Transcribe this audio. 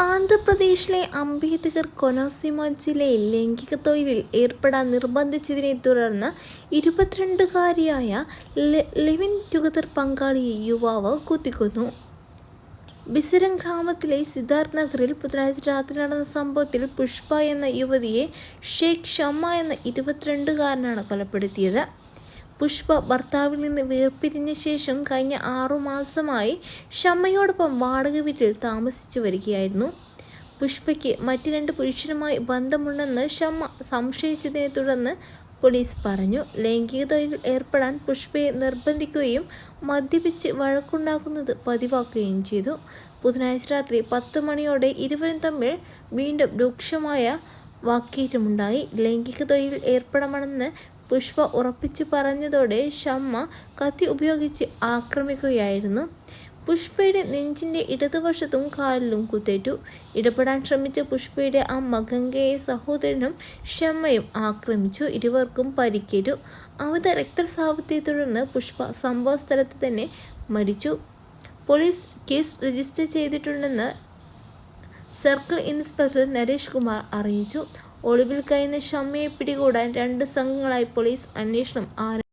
ആന്ധ്രാപ്രദേശിലെ അംബേദ്കർ കൊനസീമ ജില്ലയിൽ ലൈംഗിക തൊഴിലിൽ ഏർപ്പെടാൻ നിർബന്ധിച്ചതിനെ തുടർന്ന് ഇരുപത്തിരണ്ടുകാരിയായ ലെവിൻ ടുഗദർ പങ്കാളിയെ യുവാവ് കുത്തിക്കുന്നു. ബിസിരം ഗ്രാമത്തിലെ സിദ്ധാർത്ഥ് നഗറിൽ ബുധനാഴ്ച രാത്രി നടന്ന സംഭവത്തിൽ പുഷ്പ എന്ന യുവതിയെ ഷെയ്ഖ് ഷമ്മ എന്ന ഇരുപത്തിരണ്ടുകാരനാണ് കൊലപ്പെടുത്തിയത്. പുഷ്പ ഭർത്താവിൽ നിന്ന് വേർപിരിഞ്ഞ ശേഷം കഴിഞ്ഞ ആറുമാസമായി ഷമ്മയോടൊപ്പം വാടക വീട്ടിൽ താമസിച്ചു വരികയായിരുന്നു. പുഷ്പയ്ക്ക് മറ്റ് രണ്ട് പുരുഷനുമായി ബന്ധമുണ്ടെന്ന് ഷമ്മ സംശയിച്ചതിനെ തുടർന്ന് പോലീസ് പറഞ്ഞു. ലൈംഗിക തൊഴിൽ ഏർപ്പെടാൻ പുഷ്പയെ നിർബന്ധിക്കുകയും മദ്യപിച്ച് വഴക്കുണ്ടാക്കുന്നത് പതിവാക്കുകയും ചെയ്തു. ബുധനാഴ്ച രാത്രി പത്ത് മണിയോടെ ഇരുവരും തമ്മിൽ വീണ്ടും രൂക്ഷമായ വാക്കേറ്റമുണ്ടായി. ലൈംഗിക തൊഴിൽ ഏർപ്പെടണമെന്ന് പുഷ്പ ഉറപ്പിച്ചു പറഞ്ഞതോടെ ഷമ്മ കത്തി ഉപയോഗിച്ച് ആക്രമിക്കുകയായിരുന്നു. പുഷ്പയുടെ നെഞ്ചിന്റെ ഇടതുവശത്തും കാലിലും കുത്തേറ്റു. ഇടപെടാൻ ശ്രമിച്ച പുഷ്പയുടെ അമ്മ ഗംഗയെ സഹോദരനും ഷമ്മയും ആക്രമിച്ചു. ഇരുവർക്കും പരിക്കേറ്റു. അമിത രക്തസ്രാവത്തെ തുടർന്ന് പുഷ്പ സംഭവ സ്ഥലത്ത് തന്നെ മരിച്ചു. പോലീസ് കേസ് രജിസ്റ്റർ ചെയ്തിട്ടുണ്ടെന്ന് സർക്കിൾ ഇൻസ്പെക്ടർ നരേഷ് കുമാർ അറിയിച്ചു. ഒളിവിൽ കഴിയുന്ന ഷമ്മയെ പിടികൂടാൻ രണ്ട് സംഘങ്ങളായി പോലീസ് അന്വേഷണം ആരംഭിച്ചു.